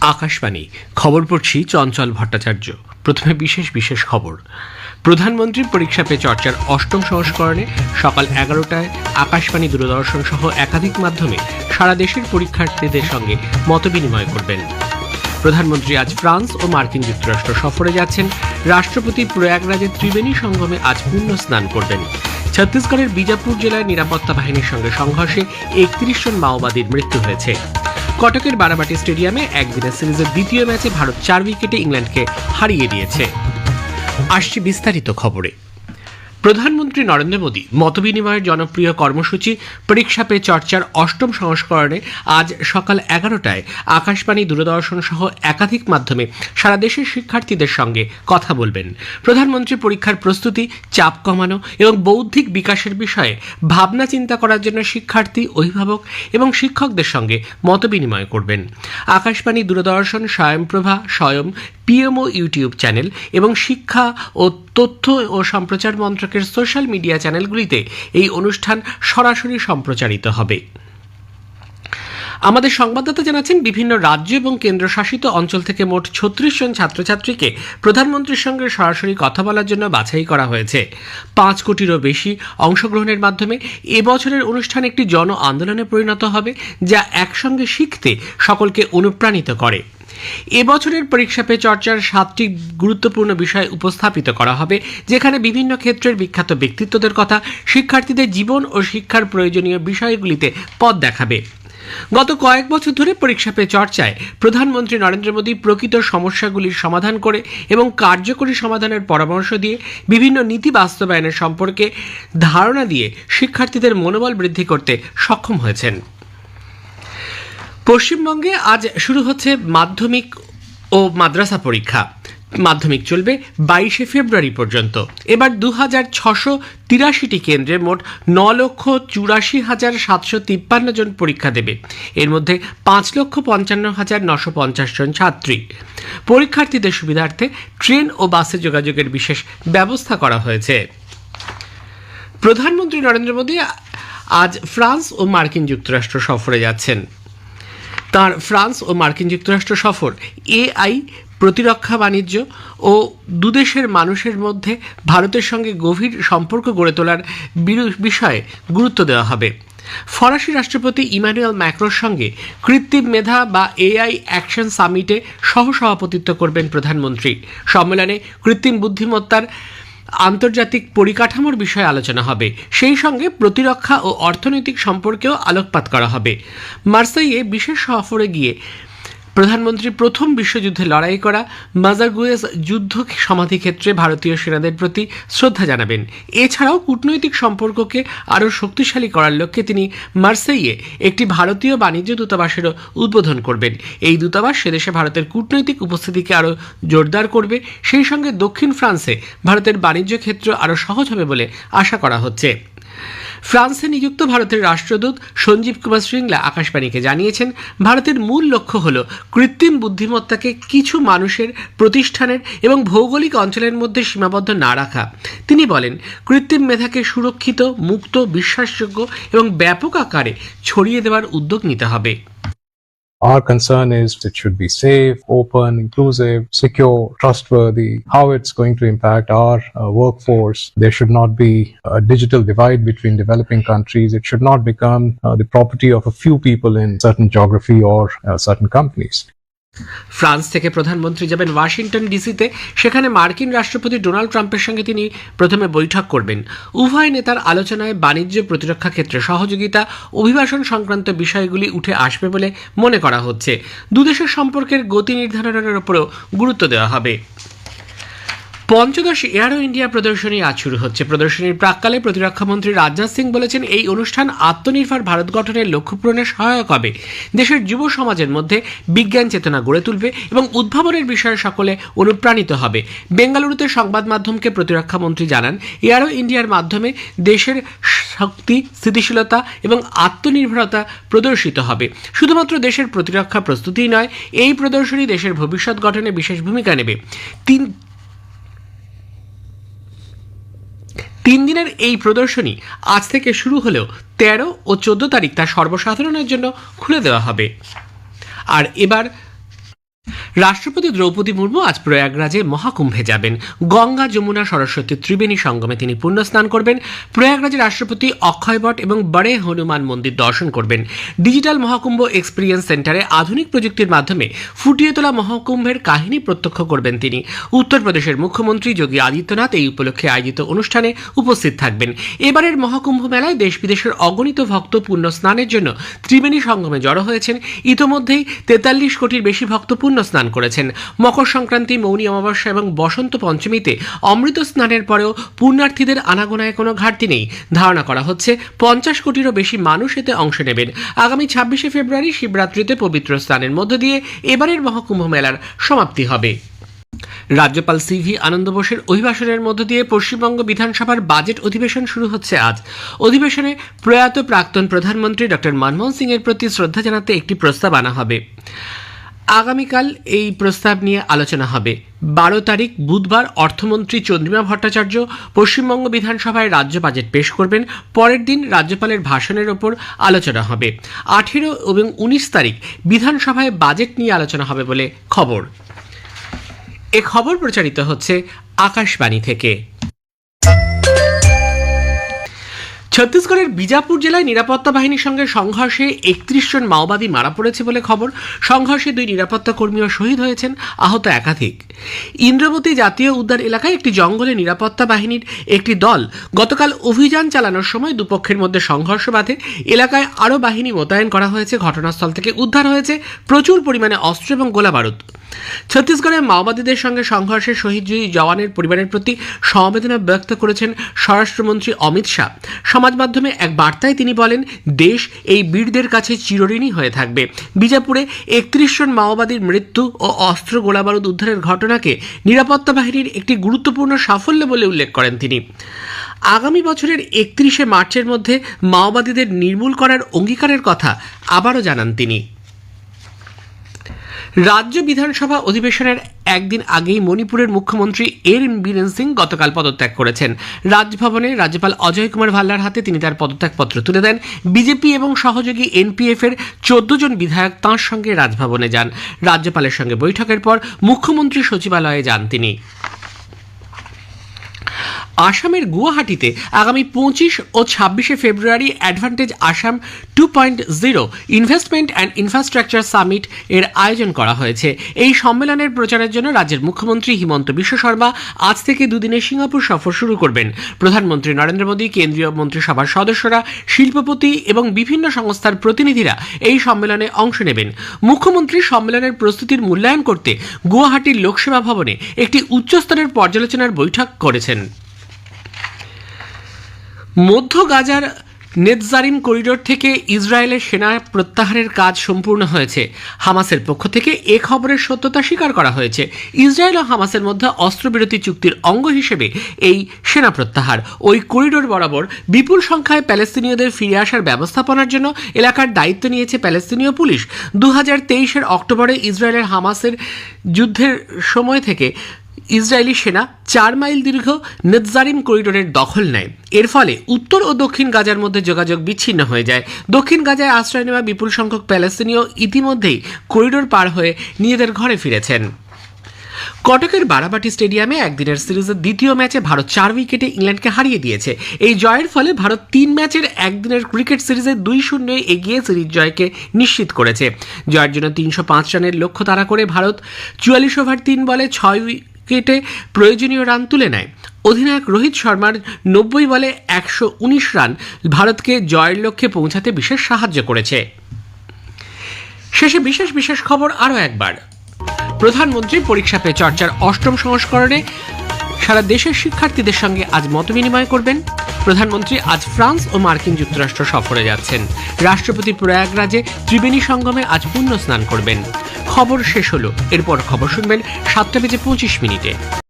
আকাশবাণী। খবর পড়ছি চঞ্চল ভট্টাচার্য। প্রথমে বিশেষ বিশেষ খবর। প্রধানমন্ত্রীর পরীক্ষা পে চর্চার অষ্টম সংস্করণে সকাল এগারোটায় আকাশবাণী দূরদর্শন সহ একাধিক মাধ্যমে সারা দেশের পরীক্ষার্থীদের সঙ্গে মতবিনিময় করবেন। প্রধানমন্ত্রী আজ ফ্রান্স ও মার্কিন যুক্তরাষ্ট্র সফরে যাচ্ছেন। রাষ্ট্রপতি প্রয়াগরাজের ত্রিবেণী সঙ্গমে আজ পুণ্য স্নান করবেন। ছত্তিশগড়ের বিজাপুর জেলায় নিরাপত্তা বাহিনীর সঙ্গে সংঘর্ষে একত্রিশ জন মাওবাদীর মৃত্যু হয়েছে। কটকের বারাবাটি স্টেডিয়ামে একদিনের সিরিজের দ্বিতীয় ম্যাচে ভারত চার উইকেটে ইংল্যান্ডকে হারিয়ে দিয়েছে। আসছি বিস্তারিত খবরে। প্রধানমন্ত্রী নরেন্দ্র মোদী মতবিনিময়ের জনপ্রিয় কর্মসূচি পরীক্ষা পে চর্চার অষ্টম সংস্করণে আজ সকাল এগারোটায় আকাশবাণী দূরদর্শন সহ একাধিক মাধ্যমে সারা দেশের শিক্ষার্থীদের সঙ্গে কথা বলবেন। প্রধানমন্ত্রী পরীক্ষার প্রস্তুতি, চাপ কমানো এবং বৌদ্ধিক বিকাশের বিষয়ে ভাবনা চিন্তা করার জন্য শিক্ষার্থী, অভিভাবক এবং শিক্ষকদের সঙ্গে মতবিনিময় করবেন। আকাশবাণী দূরদর্শন, স্বয়ংপ্রভা, স্বয়ং, পিএমও ইউটিউব চ্যানেল এবং শিক্ষা ও তথ্য ও সম্প্রচার মন্ত্রকের সোশ্যাল মিডিয়া চ্যানেলগুলিতে এই অনুষ্ঠান সরাসরি সম্প্রচারিত হবে। আমাদের সংবাদদাতা জানাচ্ছেন, বিভিন্ন রাজ্য এবং কেন্দ্রশাসিত অঞ্চল থেকে মোট ছত্রিশ জন ছাত্রছাত্রীকে প্রধানমন্ত্রীর সঙ্গে সরাসরি কথা বলার জন্য বাছাই করা হয়েছে। পাঁচ কোটিরও বেশি অংশগ্রহণের মাধ্যমে এবছরের অনুষ্ঠান একটি জন আন্দোলনে পরিণত হবে, যা একসঙ্গে শিখতে সকলকে অনুপ্রাণিত করে। এবছরের পরীক্ষা পে চর্চার সাতটি গুরুত্বপূর্ণ বিষয় উপস্থাপিত করা হবে, যেখানে বিভিন্ন ক্ষেত্রের বিখ্যাত ব্যক্তিত্বদের কথা, শিক্ষার্থীদের জীবন ও শিক্ষার প্রয়োজনীয় বিষয়গুলিতে পথ দেখাবে। গত কয়েক বছর ধরে পরীক্ষা পে চর্চায় প্রধানমন্ত্রী নরেন্দ্র মোদী প্রকৃত সমস্যাগুলির সমাধান করে এবং কার্যকরী সমাধানের পরামর্শ দিয়ে বিভিন্ন নীতি বাস্তবায়নের সম্পর্কে ধারণা দিয়ে শিক্ষার্থীদের মনোবল বৃদ্ধি করতে সক্ষম হয়েছেন। পশ্চিমবঙ্গে আজ শুরু হচ্ছে মাধ্যমিক ও মাদ্রাসা পরীক্ষা। মাধ্যমিক চলবে বাইশে ফেব্রুয়ারি পর্যন্ত। এবার দু হাজার ছশো তিরাশিটি কেন্দ্রে মোট ন লক্ষ চুরাশি হাজার সাতশো তিপ্পান্ন জন পরীক্ষা দেবে। এর মধ্যে পাঁচ লক্ষ পঞ্চান্ন হাজার নশো পঞ্চাশ জন ছাত্রী। পরীক্ষার্থীদের সুবিধার্থে ট্রেন ও বাসে যোগাযোগের বিশেষ ব্যবস্থা করা হয়েছে। প্রধানমন্ত্রী নরেন্দ্র মোদী আজ ফ্রান্স ও মার্কিন যুক্তরাষ্ট্র সফরে যাচ্ছেন। তার ফ্রান্স ও মার্কিন যুক্তরাষ্ট্র সফর, এআই, প্রতিরক্ষা বাণিজ্য ও দুদেশের মানুষের মধ্যে ভারতের সঙ্গে গভীর সম্পর্ক গড়ে তোলার বিষয়ে গুরুত্ব দেওয়া হবে। ফরাসি রাষ্ট্রপতি ইমানুয়েল ম্যাক্রোর সঙ্গে কৃত্রিম মেধা বা এআই অ্যাকশন সামিটে সহসভাপতিত্ব করবেন প্রধানমন্ত্রী। সম্মেলনে কৃত্রিম বুদ্ধিমত্তার আন্তর্জাতিক পরিকাঠামোর বিষয়ে আলোচনা হবে। সেই সঙ্গে প্রতিরক্ষা ও অর্থনৈতিক সম্পর্কেও আলোকপাত করা হবে। মার্সাইয়ে বিশেষ সফরে গিয়ে প্রধানমন্ত্রী প্রথম বিশ্বযুদ্ধে লড়াই করা মাজারগুয়েস যুদ্ধ সমাধিক্ষেত্রে ভারতীয় সেনাদের প্রতি শ্রদ্ধা জানাবেন। এছাড়াও কূটনৈতিক সম্পর্ককে আরও শক্তিশালী করার লক্ষ্যে তিনি মার্সেইয়ে একটি ভারতীয় বাণিজ্য দূতাবাসেরও উদ্বোধন করবেন। এই দূতাবাস সেদেশে ভারতের কূটনৈতিক উপস্থিতিকে আরও জোরদার করবে। সেই সঙ্গে দক্ষিণ ফ্রান্সে ভারতের বাণিজ্য ক্ষেত্র আরও সহজ হবে বলে আশা করা হচ্ছে। ফ্রান্সে নিযুক্ত ভারতের রাষ্ট্রদূত সঞ্জীব কুমার শৃঙ্গলা আকাশবাণীকে জানিয়েছেন, ভারতের মূল লক্ষ্য হল কৃত্রিম বুদ্ধিমত্তাকে কিছু মানুষের প্রতিষ্ঠানের এবং ভৌগোলিক অঞ্চলের মধ্যে সীমাবদ্ধ না রাখা। তিনি বলেন, কৃত্রিম মেধাকে সুরক্ষিত, মুক্ত, বিশ্বাসযোগ্য এবং ব্যাপক আকারে ছড়িয়ে দেওয়ার উদ্যোগ নিতে হবে। Our concern is it should be safe, open, inclusive, secure, trustworthy, how it's going to impact our uh, workforce. There should not be a digital divide between developing countries. It should not become uh, the property of a few people in certain geography or uh, certain companies. France থেকে প্রধানমন্ত্রী যাবেন Washington ডিসিতে, সেখানে মার্কিন রাষ্ট্রপতি Donald ট্রাম্পের সঙ্গে তিনি প্রথমে বৈঠক করবেন। উভয় নেতার আলোচনায় বাণিজ্য, প্রতিরক্ষা ক্ষেত্রে সহযোগিতা, অভিবাসন সংক্রান্ত বিষয়গুলি উঠে আসবে বলে মনে করা হচ্ছে। দুদেশের সম্পর্কের গতি নির্ধারণের ওপরও গুরুত্ব দেওয়া হবে। পঞ্চদশ এয়ারো ইন্ডিয়া প্রদর্শনী আজ শুরু হচ্ছে। প্রদর্শনীর প্রাককালে প্রতিরক্ষামন্ত্রী রাজনাথ সিং বলেছেন, এই অনুষ্ঠান আত্মনির্ভর ভারত গঠনের লক্ষ্য পূরণে সহায়ক হবে। দেশের যুব সমাজের মধ্যে বিজ্ঞান চেতনা গড়ে তুলবে এবং উদ্ভাবনের বিষয়ে সকলে অনুপ্রাণিত হবে। বেঙ্গালুরুতে সংবাদ মাধ্যমকে প্রতিরক্ষামন্ত্রী জানান এয়ারো ইন্ডিয়ার মাধ্যমে দেশের শক্তি, স্থিতিশীলতা এবং আত্মনির্ভরতা প্রদর্শিত হবে। শুধুমাত্র দেশের প্রতিরক্ষা প্রস্তুতিই নয়, এই প্রদর্শনী দেশের ভবিষ্যৎ গঠনে বিশেষ ভূমিকা নেবে। তিন তিন দিনের এই প্রদর্শনী আজ থেকে শুরু হলেও তেরো ও চোদ্দ তারিখ তা সর্বসাধারণের জন্য খুলে দেওয়া হবে। আর এবার রাষ্ট্রপতি দ্রৌপদী মুর্মু আজ প্রয়াগরাজে মহাকুম্ভে যাবেন। গঙ্গা, যমুনা, সরস্বতী, ত্রিবেণী সঙ্গমে তিনি পুণ্য স্নান করবেন। প্রয়াগরাজে রাষ্ট্রপতি অক্ষয়বট এবং বড়ে হনুমান মন্দির দর্শন করবেন। ডিজিটাল মহাকুম্ভ এক্সপিরিয়েন্স সেন্টারে আধুনিক প্রযুক্তির মাধ্যমে ফুটিয়ে তোলা মহাকুম্ভের কাহিনী প্রত্যক্ষ করবেন তিনি। উত্তরপ্রদেশের মুখ্যমন্ত্রী যোগী আদিত্যনাথ এই উপলক্ষে আয়োজিত অনুষ্ঠানে উপস্থিত থাকবেন। এবারের মহাকুম্ভ মেলায় দেশ বিদেশের অগণিত ভক্ত পুণ্য স্নানের জন্য ত্রিবেণী সঙ্গমে জড়ো হয়েছেন। ইতোমধ্যেই তেতাল্লিশ কোটির বেশি ভক্ত পুণ্য স্নান করেছেন। মকর সংক্রান্তি, মৌনী অমাবস্যা এবং বসন্ত পঞ্চমীতে অমৃত স্নানের পরেও পুণ্যার্থীদের আনাগোনায় কোনো ঘাটতি নেই। ধারণা করা হচ্ছে, পঞ্চাশ কোটিরও বেশি মানুষ এতে অংশ নেবেন। আগামী ছাব্বিশে ফেব্রুয়ারি শিবরাত্রিতে পবিত্র স্নানের মধ্য দিয়ে এবারের মহাকুম্ভ মেলার সমাপ্তি হবে। রাজ্যপাল সিভি আনন্দ বোসের অভিভাষণের মধ্য দিয়ে পশ্চিমবঙ্গ বিধানসভার বাজেট অধিবেশন শুরু হচ্ছে আজ। অধিবেশনে প্রয়াত প্রাক্তন প্রধানমন্ত্রী ডক্টর মনমোহন সিং এর প্রতি শ্রদ্ধা জানাতে একটি প্রস্তাব আনা হবে। আগামীকাল এই প্রস্তাব নিয়ে আলোচনা হবে। বারো তারিখ বুধবার অর্থমন্ত্রী চন্দ্রিমা ভট্টাচার্য পশ্চিমবঙ্গ বিধানসভায় রাজ্য বাজেট পেশ করবেন। পরের দিন রাজ্যপালের ভাষণের ওপর আলোচনা হবে। আঠেরো এবং উনিশ তারিখ বিধানসভায় বাজেট নিয়ে আলোচনা হবে বলে খবর। এ খবর প্রচারিত হচ্ছে আকাশবাণী থেকে। ছত্তিশগড়ের বিজাপুর জেলায় নিরাপত্তা বাহিনীর সঙ্গে সংঘর্ষে একত্রিশ জন মাওবাদী মারা পড়েছে বলে খবর। সংঘর্ষে দুই নিরাপত্তা কর্মীও শহীদ হয়েছেন, আহত একাধিক। ইন্দ্রবতী জাতীয় উদ্যান এলাকায় একটি জঙ্গলে নিরাপত্তা বাহিনীর একটি দল গতকাল অভিযান চালানোর সময় দুপক্ষের মধ্যে সংঘর্ষ বাধে। এলাকায় আরও বাহিনী মোতায়েন করা হয়েছে, ঘটনাস্থল থেকে উদ্ধার হয়েছে প্রচুর পরিমাণে অস্ত্র এবং গোলা বারুদ। ছত্তিশগড়ে মাওবাদীদের সঙ্গে সংঘর্ষে শহীদ জওয়ানের পরিবারের প্রতি সমবেদনা ব্যক্ত করেছেন স্বরাষ্ট্রমন্ত্রী অমিত শাহ। সমাজ মাধ্যমে এক বার্তায় তিনি বলেন, দেশ এই বীরদের কাছে চিরঋণী হয়ে থাকবে। বিজাপুরে একত্রিশ জন মাওবাদীর মৃত্যু ও অস্ত্র গোলাবারুদ উদ্ধারের ঘটনাকে নিরাপত্তা বাহিনীর একটি গুরুত্বপূর্ণ সাফল্য বলে উল্লেখ করেন তিনি। আগামী বছরের একত্রিশে মার্চের মধ্যে মাওবাদীদের নির্মূল করার অঙ্গীকারের কথা আবারও জানান তিনি। রাজ্য বিধানসভা অধিবেশনের একদিন আগেই মণিপুরের মুখ্যমন্ত্রী এর বীরেন সিং গতকাল পদত্যাগ করেছেন। রাজভবনে রাজ্যপাল অজয় কুমার ভাল্লার হাতে তিনি তার পদত্যাগপত্র তুলে দেন। বিজেপি এবং সহযোগী এনপিএফ এর চোদ্দ জন বিধায়ক তাঁর সঙ্গে রাজভবনে যান। রাজ্যপালের সঙ্গে বৈঠকের পর মুখ্যমন্ত্রী সচিবালয়ে যান তিনি। আসামের গুয়াহাটিতে আগামী পঁচিশ ও ছাব্বিশে ফেব্রুয়ারি advantage Assam two point zero investment and infrastructure summit এর আয়োজন করা হয়েছে। এই সম্মেলনের প্রচারের জন্য রাজ্যের মুখ্যমন্ত্রী হিমন্ত বিশ্ব শর্মা আজ থেকে দুদিনের সিঙ্গাপুর সফর শুরু করবেন। প্রধানমন্ত্রী নরেন্দ্র মোদী, কেন্দ্রীয় মন্ত্রিসভার সদস্যরা, শিল্পপতি এবং বিভিন্ন সংস্থার প্রতিনিধিরা এই সম্মেলনে অংশ নেবেন। মুখ্যমন্ত্রী সম্মেলনের প্রস্তুতির মূল্যায়ন করতে গুয়াহাটির লোকসেবা ভবনে একটি উচ্চস্তরের পর্যালোচনার বৈঠক করেছেন। মধ্য গাজার নেতজারিম করিডোর থেকে ইসরায়েলের সেনা প্রত্যাহারের কাজ সম্পূর্ণ হয়েছে। হামাসের পক্ষ থেকে এ খবরের সত্যতা স্বীকার করা হয়েছে। ইসরায়েল ও হামাসের মধ্যে অস্ত্রবিরতি চুক্তির অঙ্গ হিসেবে এই সেনা প্রত্যাহার। ওই করিডোর বরাবর বিপুল সংখ্যায় প্যালেস্তিনীয়দের ফিরে আসার ব্যবস্থাপনার জন্য এলাকার দায়িত্ব নিয়েছে প্যালেস্তিনীয় পুলিশ। দু হাজার তেইশের অক্টোবরে ইসরায়েলের হামাসের যুদ্ধের সময় থেকে ইসরায়েলি সেনা চার মাইল দীর্ঘ নেতজারিম করিডোরের দখল নেয়। এর ফলে উত্তর ও দক্ষিণ গাজার মধ্যে যোগাযোগ বিচ্ছিন্ন হয়ে যায়। দক্ষিণ গাজায় আশ্রয় নেওয়া বিপুল সংখ্যক প্যালেস্তিনীয় ইতিমধ্যেই করিডোর পার হয়ে নিজেদের ঘরে ফিরেছেন। কটকের বারাবাটি স্টেডিয়ামে একদিনের সিরিজের দ্বিতীয় ম্যাচে ভারত চার উইকেটে ইংল্যান্ডকে হারিয়ে দিয়েছে। এই জয়ের ফলে ভারত তিন ম্যাচের একদিনের ক্রিকেট সিরিজে দুই শূন্য এগিয়ে সিরিজ জয়কে নিশ্চিত করেছে। জয়ের জন্য তিনশো পাঁচ রানের লক্ষ্য তাড়া করে ভারত চুয়াল্লিশ ওভার তিন বলে ছয় উইকেটে প্রয়োজনীয় রান তুলে নেয়। অধিনায়ক রোহিত শর্মার নব্বই বলে একশো উনিশ রান ভারতকে জয়ের লক্ষ্যে পৌঁছাতে বিশেষ সাহায্য করেছে। শেষে বিশেষ বিশেষ খবর আরও একবার। প্রধানমন্ত্রী পরীক্ষা পে চর্চার অষ্টম সংস্করণে সারা দেশের শিক্ষার্থীদের সঙ্গে আজ মত বিনিময় করবেন। প্রধানমন্ত্রী আজ ফ্রান্স ও মার্কিন যুক্তরাষ্ট্র সফরে যাচ্ছেন। রাষ্ট্রপতি প্রয়াগরাজে ত্রিবেণী সঙ্গমে আজ পুণ্য স্নান করবেন। খবর শেষ হলো। এরপর খবর শুনবেন সাতটা বেজে পঁচিশ মিনিটে।